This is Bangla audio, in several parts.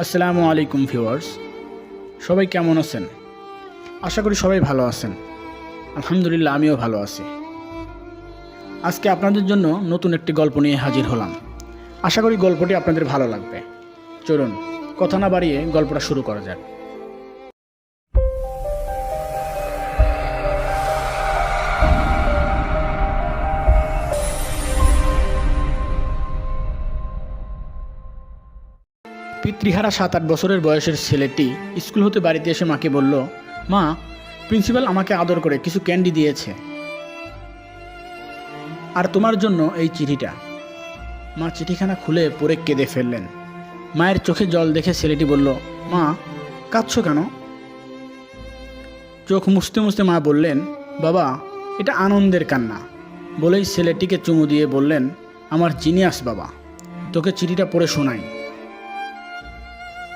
আসসালামু আলাইকুম ভিউয়ার্স। সবাই কেমন আছেন? আশা করি সবাই ভালো আছেন। আলহামদুলিল্লাহ, আমিও ভালো আছি। আজকে আপনাদের জন্য নতুন একটি গল্প নিয়ে হাজির হলাম। আশা করি গল্পটি আপনাদের ভালো লাগবে। চলুন, কথা না বাড়িয়ে গল্পটা শুরু করা যাক। পিতৃহারা সাত আট বছরের বয়সের ছেলেটি স্কুল হতে বাড়িতে এসে মাকে বলল, মা, প্রিন্সিপাল আমাকে আদর করে কিছু ক্যান্ডি দিয়েছে। আর তোমার জন্য এই চিঠিটা। মা চিঠিখানা খুলে পড়ে কেঁদে ফেললেন। মায়ের চোখে জল দেখে ছেলেটি বলল, মা, কাঁদছ কেন? চোখ মুছতে মুছতে মা বললেন, বাবা, এটা আনন্দের কান্না। বলেই ছেলেটিকে চুমু দিয়ে বললেন, আমার জিনিয়াস বাবা, তোকে চিঠিটা পড়ে শোনাই।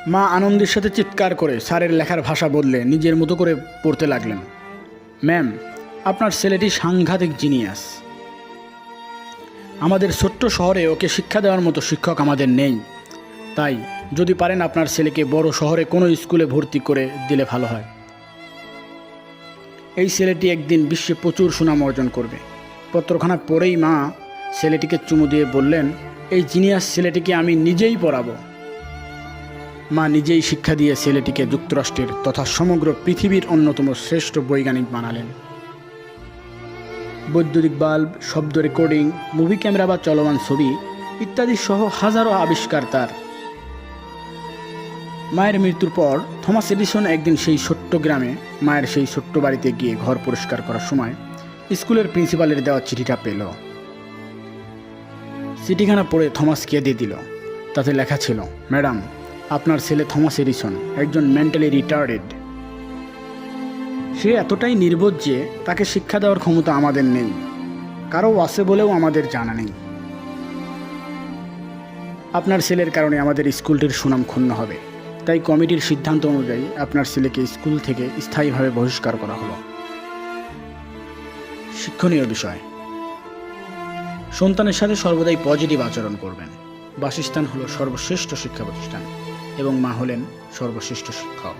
মা আনন্দের সাথে চিৎকার করে স্যারের লেখার ভাষা বদলে নিজের মতো করে পড়তে লাগলেন। ম্যাম, আপনার ছেলেটি সাংঘাতিক জিনিয়াস। আমাদের ছোট্ট শহরে ওকে শিক্ষা দেওয়ার মতো শিক্ষক আমাদের নেই। তাই, যদি পারেন আপনার ছেলেকে বড় শহরে কোনো স্কুলে ভর্তি করে দিলে ভালো হয়। এই ছেলেটি একদিন বিশ্বে প্রচুর সুনাম অর্জন করবে। পত্রখানা পড়েই মা ছেলেটিকে চুমু দিয়ে বললেন, এই জিনিয়াস ছেলেটিকে আমি নিজেই পড়াবো। মা নিজেই শিক্ষা দিয়ে ছেলেটিকে যুক্তরাষ্ট্রের তথা সমগ্র পৃথিবীর অন্যতম শ্রেষ্ঠ বৈজ্ঞানিক বানালেন। বৈদ্যুতিক বাল্ব, শব্দ রেকর্ডিং, মুভি ক্যামেরা বা চলমান ছবি ইত্যাদি সহ হাজারো আবিষ্কার তার। মায়ের মৃত্যুর পর থমাস এডিসন একদিন সেই ছোট্ট গ্রামে মায়ের সেই ছোট্ট বাড়িতে গিয়ে ঘর পরিষ্কার করার সময় স্কুলের প্রিন্সিপালের দেওয়া চিঠিটা পেল। চিঠিখানা পড়ে থমাস কেঁদে দিল। তাতে লেখা ছিল, ম্যাডাম আপনার ছেলে থমাস এডিসন, একজন মেন্টালি রিটার্ডেড সে এতটাই নির্বোধ যে তাকে শিক্ষা দেওয়ার ক্ষমতা আমাদের নেই। কারও আছে বলেও আমাদের জানা নেই। আপনার ছেলের কারণে আমাদের স্কুলটির সুনাম ক্ষুণ্ণ হবে। তাই কমিটির সিদ্ধান্ত অনুযায়ী আপনার ছেলেকে স্কুল থেকে স্থায়ীভাবে বহিষ্কার করা হলো। শিক্ষণীয় বিষয়। সন্তানের সাথে সর্বদাই পজিটিভ আচরণ করবেন। বাসস্থান হলো সর্বশ্রেষ্ঠ শিক্ষা প্রতিষ্ঠান এবং মা হলেন সর্বশ্রেষ্ঠ শিক্ষক।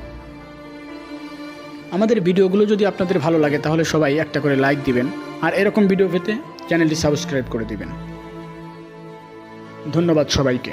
আমাদের ভিডিওগুলো যদি আপনাদের ভালো লাগে, তাহলে সবাই একটা করে লাইক দিবেন, আর এরকম ভিডিও পেতে চ্যানেলটি সাবস্ক্রাইব করে দিবেন। ধন্যবাদ সবাইকে।